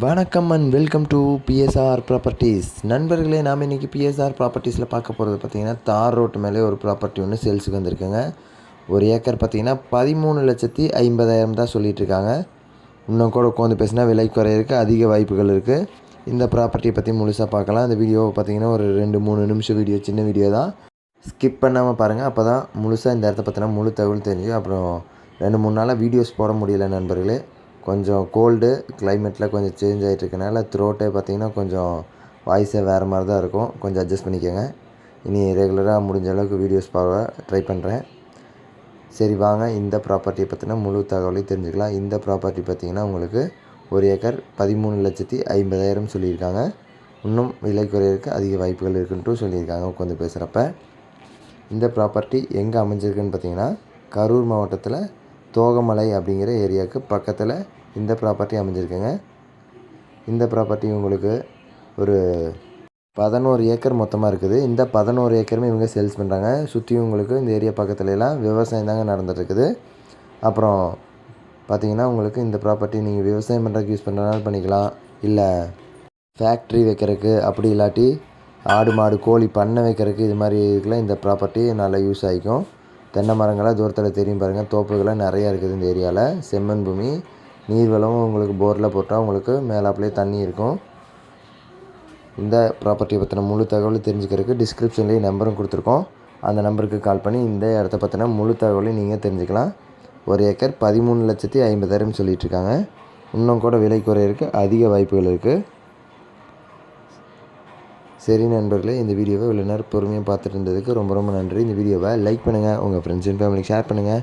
வணக்கம் and welcome to BSR properties நண்பர்களே நாம் இன்றைக்கி பிஎஸ்ஆர் ப்ராப்பர்ட்டிஸில் பார்க்க போகிறது பார்த்திங்கன்னா தார் ரோட்டு மேலே ஒரு ப்ராப்பர்ட்டி ஒன்று சேல்ஸுக்கு வந்திருக்குங்க. ஒரு ஏக்கர் பார்த்திங்கன்னா பதிமூணு லட்சத்தி ஐம்பதாயிரம் தான் சொல்லிகிட்ருக்காங்க இன்னும் கூட உட்காந்து பேசினா விலை குறையிறதுக்கு அதிக வாய்ப்புகள் இருக்குது இந்த ப்ராப்பர்ட்டியை பற்றி முழுசாக பார்க்கலாம். அந்த வீடியோவை பார்த்திங்கன்னா ஒரு ரெண்டு மூணு நிமிஷம் வீடியோ சின்ன வீடியோ தான். ஸ்கிப் பண்ணாமல் பாருங்கள் அப்போ தான் முழுசாக இந்த இடத்த பார்த்தினா முழு தகவல் தெரிஞ்சு அப்புறம் ரெண்டு மூணு நாளாக வீடியோஸ் போட முடியல நண்பர்களே. கொஞ்சம் கோல்டு கிளைமேட்டில் கொஞ்சம் சேஞ்ச் ஆகிட்டு இருக்கனால த்ரோட்டே பார்த்தீங்கன்னா கொஞ்சம் வாய்ஸே வேறு மாதிரி தான் இருக்கும். கொஞ்சம் அட்ஜஸ்ட் பண்ணிக்கோங்க. இனி ரெகுலராக முடிஞ்ச அளவுக்கு வீடியோஸ் பார்க்க ட்ரை பண்ணுறேன் சரி வாங்க. இந்த ப்ராப்பர்ட்டியை பற்றின முழு தகவலையும் தெரிஞ்சுக்கலாம். இந்த ப்ராப்பர்ட்டி பார்த்திங்கன்னா உங்களுக்கு ஒரு ஏக்கர் பதிமூணு லட்சத்தி ஐம்பதாயிரம் சொல்லியிருக்காங்க. இன்னும் விலை குறையிறதுக்கு அதிக வாய்ப்புகள் இருக்குன்ட்டு சொல்லியிருக்காங்க உட்காந்து பேசுகிறப்ப இந்த ப்ராப்பர்ட்டி எங்கே அமைஞ்சிருக்குன்னு பார்த்தீங்கன்னா கரூர் மாவட்டத்தில் தோகமலை அப்படிங்கிற ஏரியாவுக்கு பக்கத்தில் இந்த ப்ராப்பர்ட்டி அமைஞ்சிருக்குங்க. இந்த ப்ராப்பர்ட்டி உங்களுக்கு ஒரு பதினோரு ஏக்கர் மொத்தமாக இருக்குது. இந்த பதினோரு ஏக்கருமே இவங்க சேல்ஸ் பண்ணுறாங்க சுற்றியும் உங்களுக்கு இந்த ஏரியா பக்கத்துலலாம் விவசாயம் தாங்க நடந்துகிட்ருக்குது அப்புறம் பார்த்தீங்கன்னா உங்களுக்கு இந்த ப்ராப்பர்ட்டி நீங்கள் விவசாயம் பண்ணுறதுக்கு யூஸ் பண்ணுறதுனால பண்ணிக்கலாம். இல்லை ஃபேக்ட்ரி வைக்கிறதுக்கு அப்படி இல்லாட்டி ஆடு மாடு கோழி பண்ணை வைக்கிறதுக்கு இது மாதிரி இதுக்கெலாம் இந்த ப்ராப்பர்ட்டி நல்லா யூஸ் ஆகிக்கும். தென்னை மரங்களாக தூரத்தில் தெரியும் பாருங்கள் தோப்புகள்லாம் நிறையா இருக்குது இந்த ஏரியாவில் செம்மண் பூமி நீர்வளம் உங்களுக்கு போரில் போட்டால் உங்களுக்கு மேலாப்பிலே தண்ணி இருக்கும். இந்த ப்ராப்பர்ட்டியை பற்றின முழு தகவல் தெரிஞ்சுக்கிறதுக்கு டிஸ்கிரிப்ஷன்லேயே நம்பரும் கொடுத்துருக்கோம். அந்த நம்பருக்கு கால் பண்ணி இந்த இடத்த பற்றின முழு தகவலையும் நீங்கள் தெரிஞ்சுக்கலாம். ஒரு ஏக்கர் பதிமூணு லட்சத்தி ஐம்பதாயிரம் சொல்லிகிட்ருக்காங்க இன்னும் கூட விலை குறையிறதுக்கு அதிக வாய்ப்புகள் இருக்குது சரி நண்பர்களே இந்த வீடியோவை இவ்வளோ நேரம் பொறுமையாக பார்த்துட்டு இருந்ததுக்கு ரொம்ப ரொம்ப நன்றி. இந்த வீடியோவை லைக் பண்ணுங்கள் உங்கள் ஃப்ரெண்ட்ஸ் அண்ட் ஃபேமிலிக்கு ஷேர் பண்ணுங்கள்